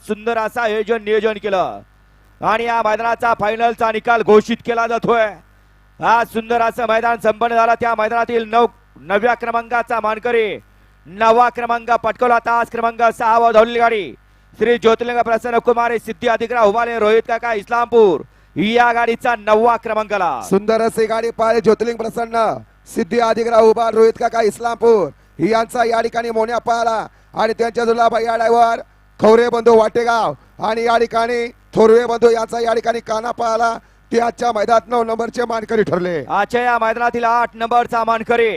सुंदर असं आयोजन नियोजन केलं. आणि या मैदानाचा फायनलचा निकाल घोषित केला जातोय. हा सुंदर असं मैदान संपन्न झाला. त्या मैदानातील नऊ नवव्या क्रमांकाचा मानकरी नववा क्रमांक पटकवला. तास क्रमांक सहावा धावलेली गाडी. श्री ज्योतिर्लिंग प्रसन्न कुमारी सिद्धी अधिकरा उभाले रोहित काका इस्लामपूर. या गाडीचा नववा क्रमांकाला. सुंदर असे गाडी पाहिले ज्योतिर्लिंग प्रसन्न सिद्धी अधिग्रह उभा रोहित काका इस्लामपूर. यांचा या ठिकाणी मोन्या पाहिला आणि त्यांच्या जुलाबा या ड्रायव्हर खवरे बंधू वाटेगाव. आणि या ठिकाणी थोरवे बंधू यांचा या ठिकाणी काना पाहला ते आजच्या मैदानात नऊ नंबरचे मानकरी ठरले. आजच्या या मैदानातील आठ नंबरचा मानकरी.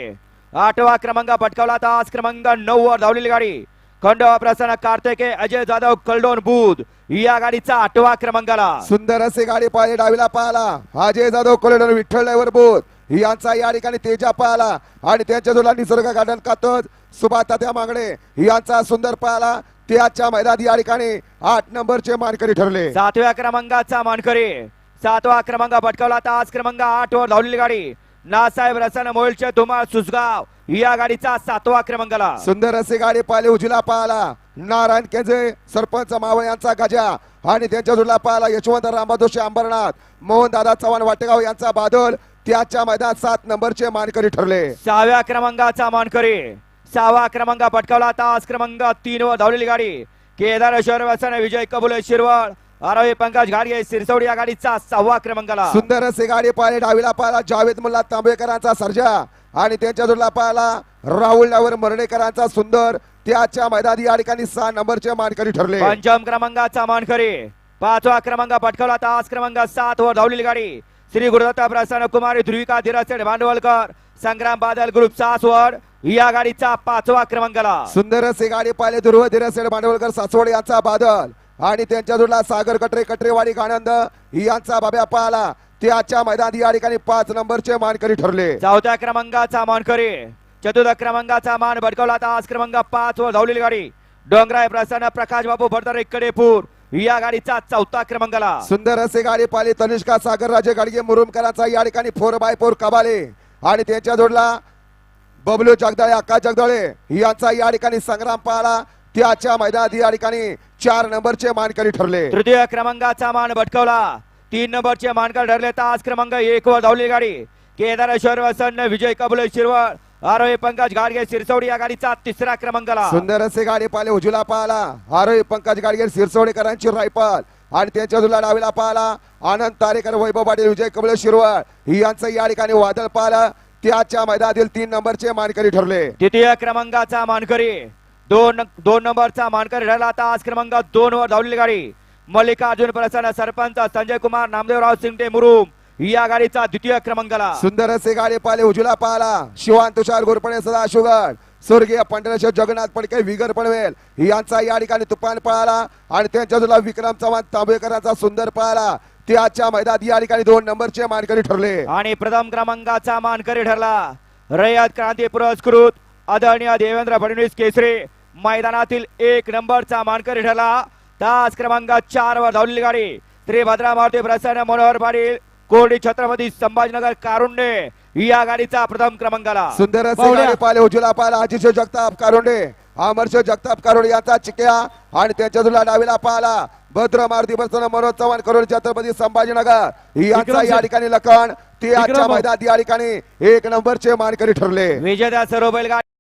आठवा क्रमांक पटकावला तास क्रमांक नऊ वर धावलेली गाडी. खंडवा प्रसन्न कार्तिके अजय जाधव कलडोन बुध. या गाडीचा आठवा क्रमांकाला. सुंदर असे गाडी पाहिले डावीला पाहला. अजय जाधव कोलेडन विठ्ठल ड्रायव्हर बोध. यांचा या ठिकाणी तेजा पाहला. आणि त्यांच्या जुला निसर्ग गार्डन कातज सुभाष तात्या मागणे. यांचा सुंदर पाहला. ते आजच्या मैदानात या ठिकाणी आठ नंबरचे मानकरी ठरले. सातव्या क्रमांकाचा मानकरी. सातवा क्रमांक पटकावला तास क्रमांक आठ वर धावलेली गाडी. नासाहेब रसन मोलचे धुमाळ सुसगाव या गाडीचा सातवा क्रमांकाला. सुंदर असे गाडी पाहिले उजला पाहला नारायण केंजे सरपंच मावळ यांचा गजा. आणि त्यांच्या जुला पाहला यशवंत रामबादोशी अंबरनाथ. मोहन दादा चव्हाण वाटेगाव यांचा बादल. त्याच्या मैदानात सात नंबरचे मानकरी ठरले. सहाव्या क्रमांकाचा मानकरी. सहावा क्रमांक पटकावला तास क्रमांक तीन वर धावलेली गाडी. केदारेश्वर वसन विजय कबुले शिरवळ. आरोही पंकज घाडगे सिरसवडी या गाडीचा सहावा क्रमांकाला. सुंदर असे गाडी पाहिले. डावीला पाहला जावेद मुल्ला तांबेकरांचा सर्जा. आणि त्यांच्या जुला पाहला राहुल डावर मर्डेकरांचा सुंदर. त्याच्या मैदानात या ठिकाणी सहा नंबरचे मानकरी ठरले. पंचम क्रमांकाचा मानकरी. पाचवा क्रमांक पटकावला तास क्रमांक सात वर धावलेली गाडी. श्री गुरुदत्ता प्रसन्न कुमारी ध्रुविका धीरसेड भांडवलकर. संग्राम बादल ग्रुप सासवड. या गाडीचा पाचवा क्रमांकाला. सुंदर असे गाडी पाहिले. ध्रुव धीरसेड भांडवलकर सासवड यांचा बादल. आणि त्यांच्या जुडला सागर कटरे कटरेवाडी आनंद यांचा बाब्या पाहला ते आजच्या मैदानात या ठिकाणी पाच नंबरचे मानकरी ठरले. चौथ्या क्रमांकाचा मानकरी. चतुर्थ क्रमांकाचा मान भडकवला. तास क्रमांक पाच वर धावलेली गाडी. डोंगराय प्रसन्न प्रकाश बाबू भरदर कडेपूर या गाडीचा चौथा क्रमांकाला. सुंदर असे गाडी पाहिली. तनिष्का सागर राजे गाडगे मुरुमकरांचा या ठिकाणी फोर बाय फोर कबाले. आणि त्यांच्या जोडला बबलू जगदाळे अक्का जगदाळे यांचा या ठिकाणी संग्राम पाहला त्याच्या मैदानात या ठिकाणी चार नंबरचे मानकरी ठरले. तृतीय क्रमांकाचा मान भटकवला. तीन नंबरचे मानकर ठरले. तास क्रमांक एक वर धावलेली गाडी. केदारेश्वर वसन्न विजय कबुले शिरवळ आरोही पंकज गाडगे सिरसवडी या गाडीचा तिसरा क्रमांकाला सुंदर असे गाडी पाहिले उजूला पाहला. आरोही पंकज गाडगे सिरसोडेकरांची रायफल. आणि त्यांच्या जुला डावीला पाहला आनंद तारेकर वैभव पाटील विजय कबळ शिरवळ. यांचं या ठिकाणी वादळ पाहला त्याच्या मैदानातील तीन नंबरचे मानकरी ठरले. तृतीय क्रमांकाचा मानकरी. दोन दोन नंबरचा मानकरी ठरला. तास क्रमांक दोन वर धावलेली गाडी. मल्लिकार्जुन प्रसन्न सरपंच संजय कुमार नामदेवराव सिंगटे मुरुम. या गाडीचा द्वितीय क्रमांकाला. सुंदर असे गाडी पाहिले उजूला पाहला शिवान तुषार गोरपणे सदा शुगड स्वर्गीय पंढरेश्वर जगन्नाथ पडके विगर पडवेल यांचा या ठिकाणी तुफान पळाला आणि त्यांच्या जुला विक्रम चव्हाण तांबेकरांचा सुंदर पळाला. त्याच्या मैदानात या ठिकाणी दोन नंबरचे मानकरी ठरले. आणि प्रथम क्रमांकाचा मानकरी ठरला. रयत क्रांती पुरस्कृत आदरणीय देवेंद्र फडणवीस केसरे मैदानातील एक नंबरचा मानकरी ठरला. तास क्रमांक चार वर धावलेली गाडी. त्रिभद्रा मारुती प्रसन्न मनोहर पाटील कोरडी छत्रपती संभाजीनगर कारुंडे या गाडीचा प्रथम क्रमांकाला. सुंदर असे पाहुण्या. गाडी पाहिले उजूला पाहला अजिश जगताप कारोंडे. अमरश जगताप कारोडे यांचा चिक्या आणि त्यांच्या जुला डावीला पाहला. भद्र मारुती प्रसन्न मनोज चव्हाण करोड छत्रपती संभाजीनगर. यांचा या ठिकाणी लखन ते आजच्या विक्रम. मैदानात या ठिकाणी एक नंबरचे मानकरी ठरले. विजेत्या सर्व बैलगाडी